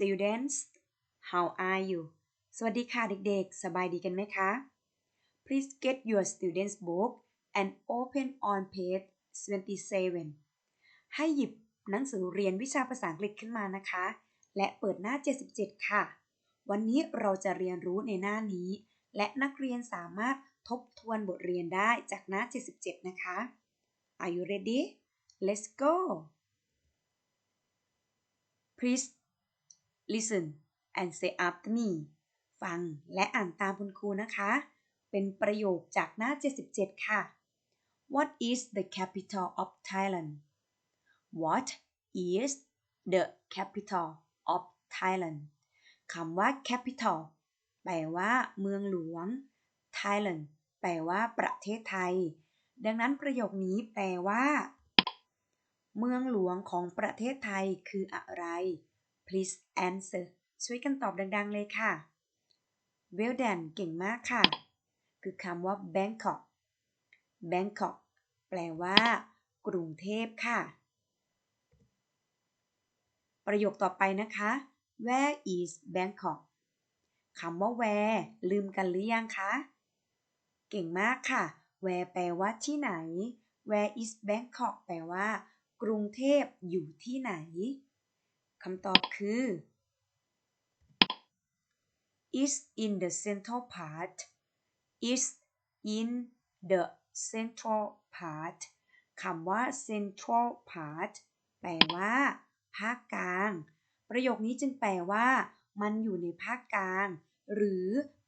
students how are you สวัสดีค่ะเด็กๆ สบายดีกันไหมคะ Please get your student's book and open on page 27 ให้หยิบหนังสือเรียนวิชาภาษาอังกฤษขึ้นมานะคะ และเปิดหน้า 77 ค่ะ วันนี้เราจะเรียนรู้ในหน้านี้ และนักเรียนสามารถทบทวนบทเรียนได้จากหน้า 77 นะคะ Are you ready? Let's go! Please listen and say after me ฟังและอ่านตามคุณครูนะคะ เป็นประโยคจากหน้า 77 ค่ะ What is the capital of Thailand What is the capital of Thailand คำว่า capital แปลว่าเมืองหลวง Thailand แปลว่าประเทศไทย ดังนั้นประโยคนี้แปลว่า เมืองหลวงของประเทศไทยคืออะไร Please answer ช่วยกันตอบดังๆเลยค่ะ Well done เก่งมากค่ะ คือคำว่า Bangkok Bangkok แปลว่า กรุงเทพค่ะ ประโยคต่อไปนะคะ Where is Bangkok คำว่า where ลืมกันหรือยังคะ เก่งมากค่ะ where แปลว่าที่ไหน Where is Bangkok แปลว่า กรุงเทพอยู่ที่ไหน คำตอบคือ is in the central part is in the central part คำว่า central part แปลว่า ภาคกลาง ประโยคนี้จึงแปลว่า มันอยู่ในภาคกลาง หรือ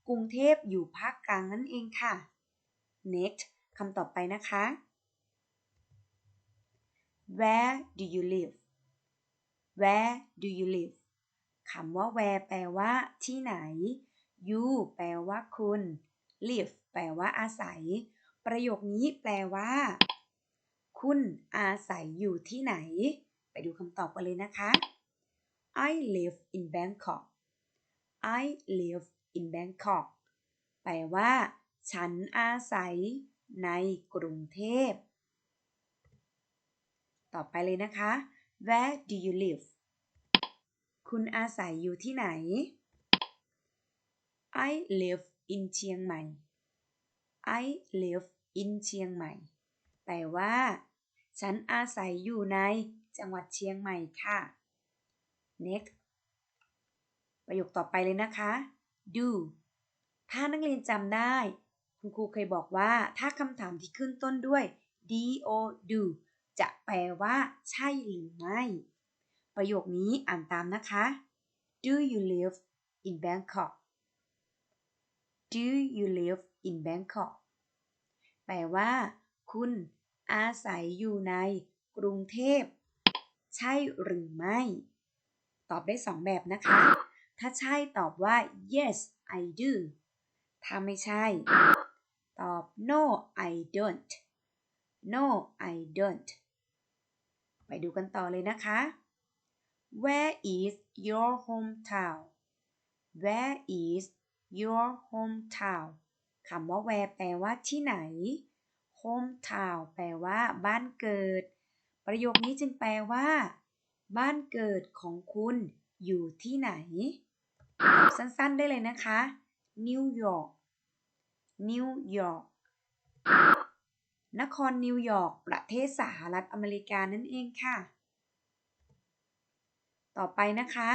กรุงเทพอยู่ภาคกลางนั่นเองค่ะ next คำต่อไปนะคะ where do you live where do you live คำว่า where แปลว่า ที่ไหน you แปลว่าคุณ live แปลว่าอาศัย ประโยคนี้แปลว่า คุณอาศัยอยู่ที่ไหน ไปดูคำตอบกันเลยนะคะ I live in Bangkok I live in Bangkok แปลว่า ฉันอาศัย ในกรุงเทพ ต่อไปเลยนะคะ Where do you live คุณอาศัยอยู่ที่ไหน I live in เชียงใหม่ I live in เชียงใหม่ แปลว่า ฉันอาศัยอยู่ในจังหวัดเชียงใหม่ค่ะ next ประโยคต่อไปเลยนะคะ do ถ้านักเรียนจำได้ คุณครูเคยบอกว่าถ้าคำถามที่ขึ้นต้นด้วย do do จะแปลว่า ใช่หรือไม่ ประโยคนี้อ่านตามนะคะ Do you live in Bangkok Do you live in Bangkok แปลว่า คุณอาศัยอยู่ในกรุงเทพ ใช่หรือไม่ ตอบได้สองแบบนะคะ ถ้าใช่ตอบว่า yes I do ถ้าไม่ใช่ ตอบ no I don't no I don't ไปดูกันต่อเลยนะคะ Where is your hometown Where is your hometown คำว่า where แปลว่าที่ไหน hometown แปลว่า บ้านเกิด ประโยคนี้จึงแปลว่า บ้านเกิดของคุณอยู่ที่ไหน สั้นๆได้เลยนะคะ New York New York นครนิวยอร์กประเทศสหรัฐอเมริกานั่นเองค่ะ ต่อไปนะคะ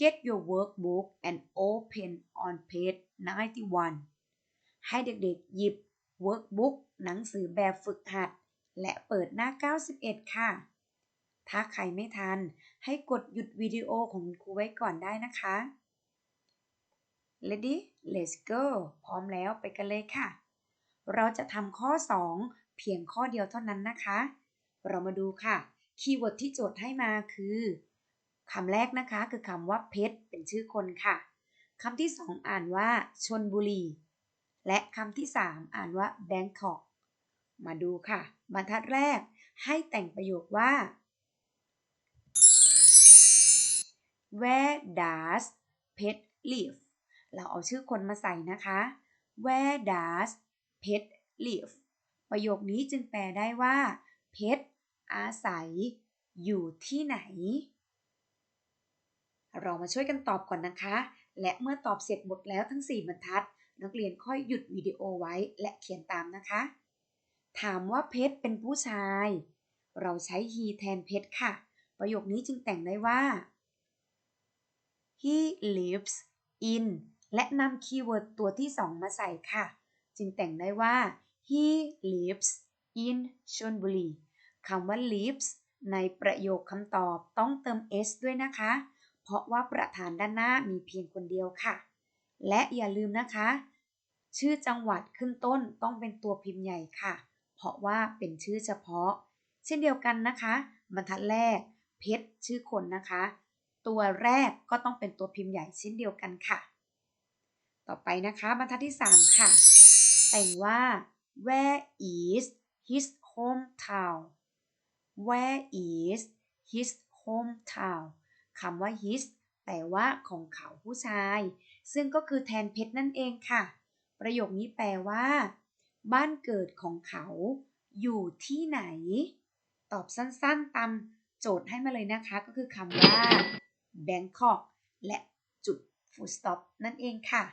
get your workbook and open on page 91 ให้เด็กๆหยิบ workbook หนังสือแบบฝึกหัด และเปิดหน้า 91 ค่ะ ถ้าใครไม่ทันให้กดหยุดวิดีโอของครูไว้ก่อนได้นะคะ Ready let's go พร้อมแล้วไปกันเลยค่ะ เราจะทำข้อ 2 เพียงข้อเดียวเท่านั้นนะคะ เรามาดูค่ะ คีย์เวิร์ดที่โจทย์ให้มาคือคำแรกนะคะคือคำว่าเพชรเป็นชื่อคนค่ะคำที่ 2 อ่านว่าชนบุรี และคำที่ 3 อ่านว่าแบงคอกมาดูค่ะ บรรทัดแรกให้แต่งประโยคว่า Where does pet live เราเอาชื่อคนมาใส่นะคะ Where does pet live ประโยคนี้จึงแปลได้ว่า เพชรอาศัย อยู่ที่ไหน เรามาช่วยกันตอบก่อนนะคะ และเมื่อตอบเสร็จหมดแล้วทั้ง 4 บรรทัด นักเรียนค่อยหยุดวิดีโอไว้และเขียนตามนะคะ ถามว่าเพชรเป็นผู้ชาย เราใช้ he แทนเพชรค่ะ ประโยคนี้จึงแต่งได้ว่า he lives in และนำคีย์เวิร์ดตัวที่ 2 มาใส่ค่ะ จึงแต่งได้ว่า he lives in ชลบุรีคำว่า lives ในประโยคคำตอบต้องเติม s ด้วยนะคะ เพราะว่าประธานด้านหน้ามีเพียงคนเดียวค่ะ และอย่าลืมนะคะ ชื่อจังหวัดขึ้นต้นต้องเป็นตัวพิมพ์ใหญ่ค่ะ เพราะว่าเป็นชื่อเฉพาะ เช่นเดียวกันนะคะ บรรทัดแรก เพชรชื่อคนนะคะ ตัวแรกก็ต้องเป็นตัวพิมพ์ใหญ่เช่นเดียวกันค่ะ ต่อไปนะคะบรรทัดที่ 3 ค่ะ แต่งว่า where is his hometown where is his hometown คำว่า his แปลว่าของเขาผู้ชาย ซึ่งก็คือแทนเพชรนั่นเองค่ะ ประโยคนี้แปลว่า บ้านเกิดของเขา อยู่ที่ไหน ตอบสั้นๆตามโจทย์ให้มาเลยนะคะ ก็คือคำว่า Bangkok และจุด full stop นั่นเองค่ะ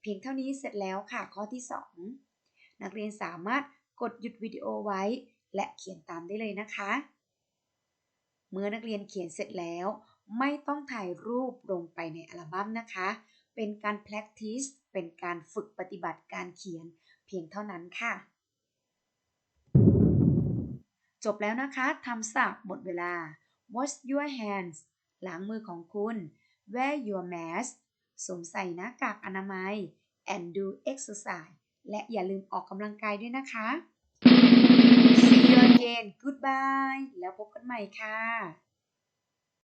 เพียงเท่านี้เสร็จแล้วค่ะข้อที่ 2 นักเรียนสามารถกดหยุดวิดีโอไว้ และเขียนตามได้เลยนะคะ เมื่อนักเรียนเขียนเสร็จแล้ว ไม่ต้องถ่ายรูปลงไปในอัลบั้มนะคะ เป็นการ practice เป็นการฝึกปฏิบัติการเขียนเพียงเท่านั้นค่ะ จบแล้วนะคะทำศัพท์หมดเวลา wash your hands ล้างมือของคุณ wear your mask สวมใส่หน้ากากอนามัย and do exercise และอย่าลืมออกกำลังกายด้วยนะคะ see you again goodbye แล้วพบกันใหม่ค่ะ